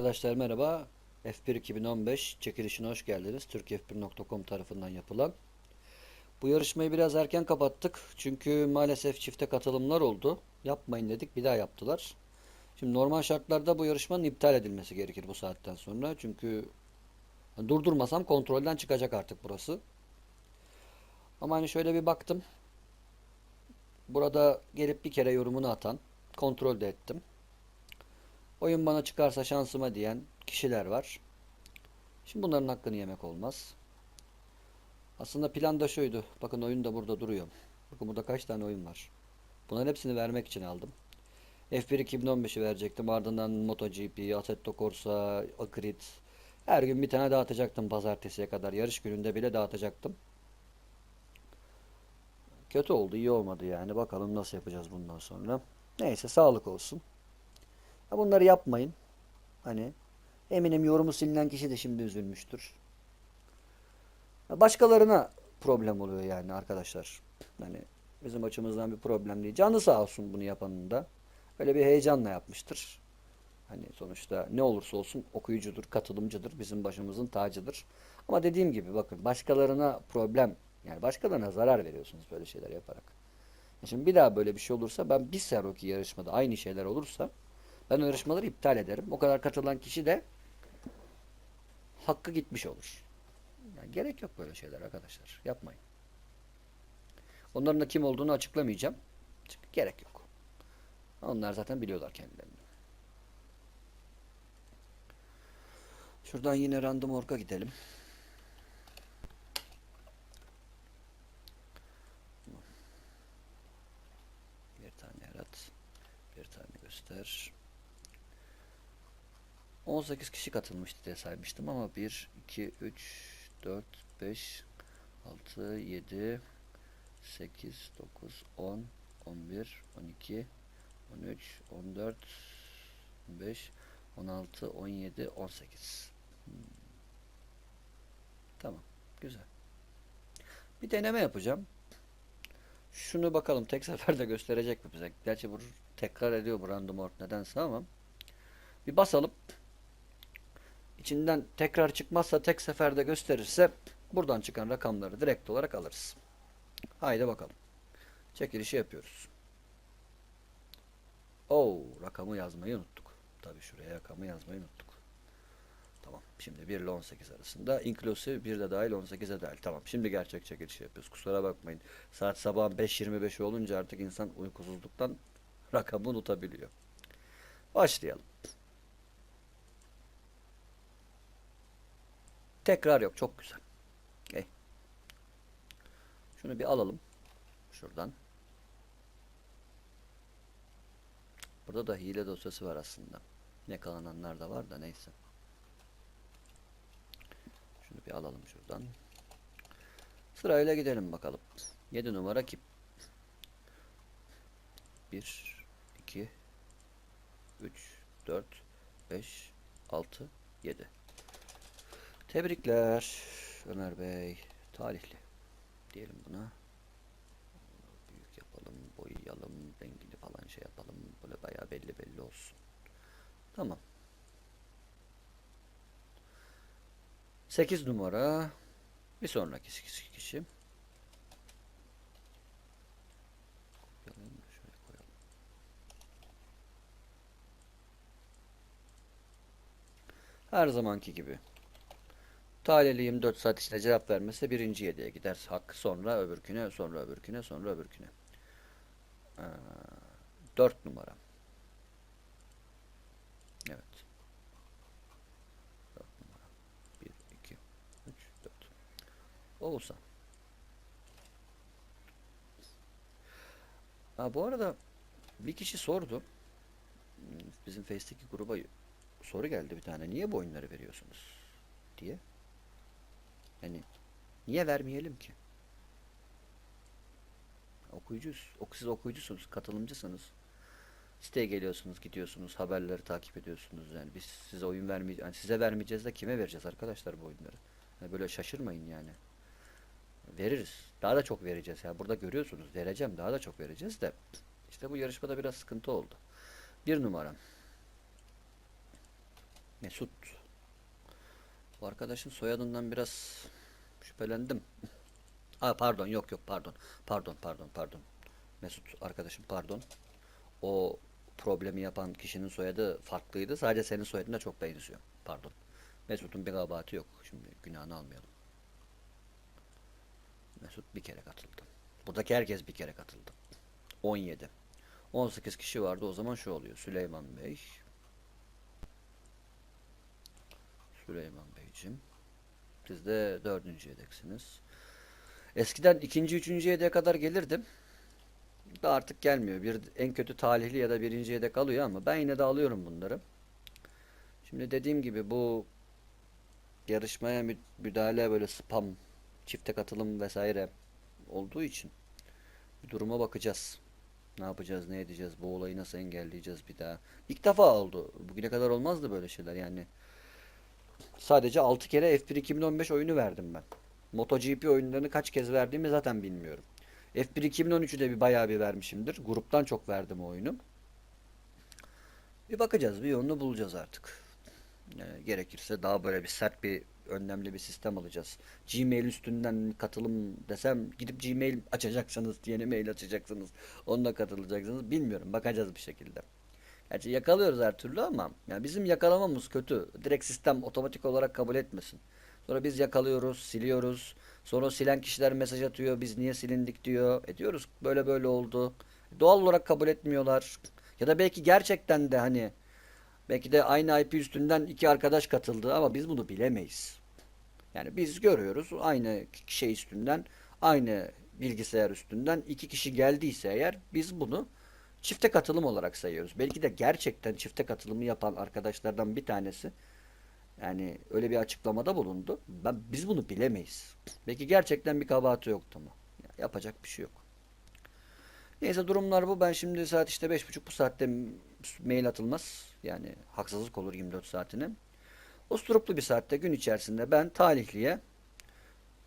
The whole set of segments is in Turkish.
Arkadaşlar merhaba. F1 2015 çekilişine hoş geldiniz. Türkiye1.com tarafından yapılan. Bu yarışmayı biraz erken kapattık. Çünkü maalesef çifte katılımlar oldu. Yapmayın dedik bir daha yaptılar. Şimdi normal şartlarda bu yarışmanın iptal edilmesi gerekir bu saatten sonra. Çünkü durdurmasam kontrolden çıkacak artık burası. Ama hani şöyle bir baktım. Burada gelip bir kere yorumunu atan, kontrol de ettim. Oyun bana çıkarsa şansıma diyen kişiler var. Şimdi bunların hakkını yemek olmaz. Aslında plan da şuydu. Bakın oyun da burada duruyor. Bakın burada kaç tane oyun var. Bunların hepsini vermek için aldım. F1 2015'i verecektim. Ardından MotoGP, Assetto Corsa, Akrit. Her gün bir tane dağıtacaktım pazartesiye kadar. Yarış gününde bile dağıtacaktım. Kötü oldu, iyi olmadı yani. Bakalım nasıl yapacağız bundan sonra. Neyse sağlık olsun. Bunları yapmayın. Hani eminim yorumu silinen kişi de şimdi üzülmüştür. Başkalarına problem oluyor yani arkadaşlar. Hani bizim açımızdan bir problem değil. Canı sağ olsun bunu yapanın da. Öyle bir heyecanla yapmıştır. Hani sonuçta ne olursa olsun okuyucudur, katılımcıdır, bizim başımızın tacıdır. Ama dediğim gibi bakın başkalarına problem yani başkalarına zarar veriyorsunuz böyle şeyler yaparak. Şimdi bir daha böyle bir şey olursa ben bir sonraki yarışmada aynı şeyler olursa ben o yarışmaları iptal ederim. O kadar katılan kişi de hakkı gitmiş olur. Yani gerek yok böyle şeyler arkadaşlar. Yapmayın. Onların da kim olduğunu açıklamayacağım. Çünkü gerek yok. Onlar zaten biliyorlar kendilerini. Şuradan yine random ork'a gidelim. Bir tane yarat. Bir tane göster. 18 kişi katılmıştı diye saymıştım ama 1, 2, 3, 4, 5, 6, 7, 8, 9, 10, 11, 12, 13, 14, 15, 16, 17, 18. Hmm. Tamam. Güzel. Bir deneme yapacağım. Şunu bakalım tek seferde gösterecek mi bize? Gerçi bu tekrar ediyor bu random org nedense ama bir basalım. İçinden tekrar çıkmazsa tek seferde gösterirse buradan çıkan rakamları direkt olarak alırız. Haydi bakalım. Çekilişi yapıyoruz. Oo, rakamı yazmayı unuttuk. Tabii şuraya rakamı yazmayı unuttuk. Tamam. Şimdi 1 ile 18 arasında. Inclusive 1 de dahil 18'e dahil. Tamam. Şimdi gerçek çekilişi yapıyoruz. Kusura bakmayın. Saat sabahın 5.25 olunca artık insan uykusuzluktan rakamı unutabiliyor. Başlayalım. Tekrar yok. Çok güzel. Okay. Şunu bir alalım. Şuradan. Burada da hile dosyası var aslında. Ne kalananlar da var da neyse. Şunu bir alalım şuradan. Sırayla gidelim bakalım. 7 numara kim? 1 2 3 4 5 6 7 Tebrikler Ömer Bey. Talihli diyelim buna. Büyük yapalım, boyayalım, rengini falan şey yapalım. Böyle bayağı belli belli olsun. Tamam. 8 numara. Bir sonraki kişi. Her zamanki gibi. Talihli 24 saat içinde cevap vermese birinci yediye gider. Hak sonra öbürküne, sonra öbürküne, sonra öbürküne. Ee, 4 numara. Evet. 4 numara. 1, 2, 3, 4. Olsa. Ha, bu arada bir kişi sordu. Bizim Face'teki gruba soru geldi bir tane. Niye bu oyunları veriyorsunuz? diye. Yani niye vermeyelim ki? Okuyucuyuz. Ok siz okuyucusunuz, katılımcısınız. Siteye geliyorsunuz, gidiyorsunuz, haberleri takip ediyorsunuz. Yani biz size oyun vermeyeceğiz. Yani size vermeyeceğiz de kime vereceğiz arkadaşlar bu oyunları? Yani böyle şaşırmayın yani. Veririz. Daha da çok vereceğiz. Yani burada görüyorsunuz. Vereceğim. Daha da çok vereceğiz de. İşte bu yarışmada biraz sıkıntı oldu. Bir numaram. Mesut. Bu arkadaşın soyadından biraz şüphelendim. Aa pardon yok yok pardon. Pardon pardon pardon. Mesut arkadaşım pardon. O problemi yapan kişinin soyadı farklıydı. Sadece senin soyadına çok benziyor. Pardon. Mesut'un bir kabahati yok. Şimdi günahını almayalım. Mesut bir kere katıldı. Buradaki herkes bir kere katıldı. 17. 18 kişi vardı. O zaman şu oluyor. Süleyman Bey. Süleyman Beyciğim. Siz de dördüncü yedeksiniz. Eskiden ikinci, üçüncü yedeğe kadar gelirdim. Da artık gelmiyor. Bir en kötü talihli ya da birinci yedek alıyor ama ben yine de alıyorum bunları. Şimdi dediğim gibi bu yarışmaya mü- müdahale böyle spam, çifte katılım vesaire olduğu için bir duruma bakacağız. Ne yapacağız, ne edeceğiz, bu olayı nasıl engelleyeceğiz bir daha. İlk defa oldu. Bugüne kadar olmazdı böyle şeyler yani. Sadece 6 kere F1 2015 oyunu verdim ben. MotoGP oyunlarını kaç kez verdiğimi zaten bilmiyorum. F1 2013'ü de bir bayağı bir vermişimdir. Gruptan çok verdim o oyunu. Bir bakacağız, bir yolunu bulacağız artık. Yani gerekirse daha böyle bir sert bir önlemli bir sistem alacağız. Gmail üstünden katılım desem gidip Gmail açacaksınız, yeni mail açacaksınız. Onunla katılacaksınız. Bilmiyorum. Bakacağız bir şekilde. Gerçi yakalıyoruz her türlü ama yani bizim yakalamamız kötü. Direkt sistem otomatik olarak kabul etmesin. Sonra biz yakalıyoruz, siliyoruz. Sonra silen kişiler mesaj atıyor. Biz niye silindik diyor. E diyoruz böyle böyle oldu. Doğal olarak kabul etmiyorlar. Ya da belki gerçekten de hani belki de aynı IP üstünden iki arkadaş katıldı ama biz bunu bilemeyiz. Yani biz görüyoruz aynı şey üstünden, aynı bilgisayar üstünden iki kişi geldiyse eğer biz bunu çifte katılım olarak sayıyoruz. Belki de gerçekten çifte katılımı yapan arkadaşlardan bir tanesi yani öyle bir açıklamada bulundu. Ben biz bunu bilemeyiz. Belki gerçekten bir kabahati yoktu Ya yapacak bir şey yok. Neyse durumlar bu. Ben şimdi saat işte beş buçuk bu saatte mail atılmaz. Yani haksızlık olur 24 saatine. Usturuplu bir saatte gün içerisinde ben talihliye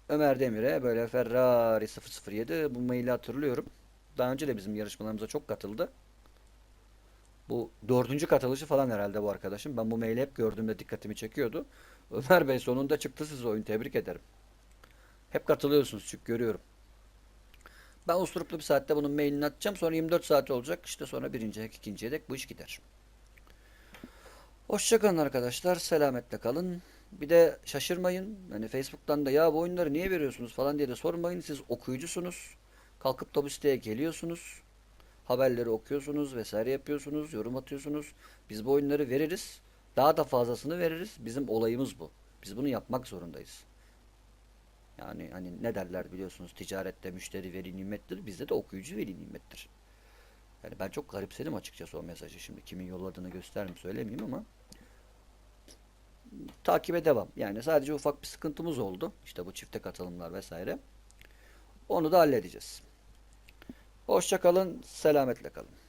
Ömer Demir'e böyle Ferrari 007 bu maili hatırlıyorum. Daha önce de bizim yarışmalarımıza çok katıldı. Bu dördüncü katılışı falan herhalde bu arkadaşım. Ben bu maili hep gördüğümde dikkatimi çekiyordu. Ömer Bey sonunda çıktı siz oyun. Tebrik ederim. Hep katılıyorsunuz çünkü görüyorum. Ben usturuplu bir saatte bunun mailini atacağım. Sonra 24 saat olacak. İşte sonra birinci yedek, ikinci yedek bu iş gider. Hoşçakalın arkadaşlar. Selametle kalın. Bir de şaşırmayın. Hani Facebook'tan da ya bu oyunları niye veriyorsunuz falan diye de sormayın. Siz okuyucusunuz. Kalkıp da bu siteye geliyorsunuz. Haberleri okuyorsunuz vesaire yapıyorsunuz. Yorum atıyorsunuz. Biz bu oyunları veririz. Daha da fazlasını veririz. Bizim olayımız bu. Biz bunu yapmak zorundayız. Yani hani ne derler biliyorsunuz ticarette müşteri veri nimettir. Bizde de okuyucu veri nimettir. Yani ben çok garipsedim açıkçası o mesajı. Şimdi kimin yolladığını göstermeyeyim söylemeyeyim ama takibe devam. Yani sadece ufak bir sıkıntımız oldu. İşte bu çifte katılımlar vesaire. Onu da halledeceğiz. Hoşça kalın, selametle kalın.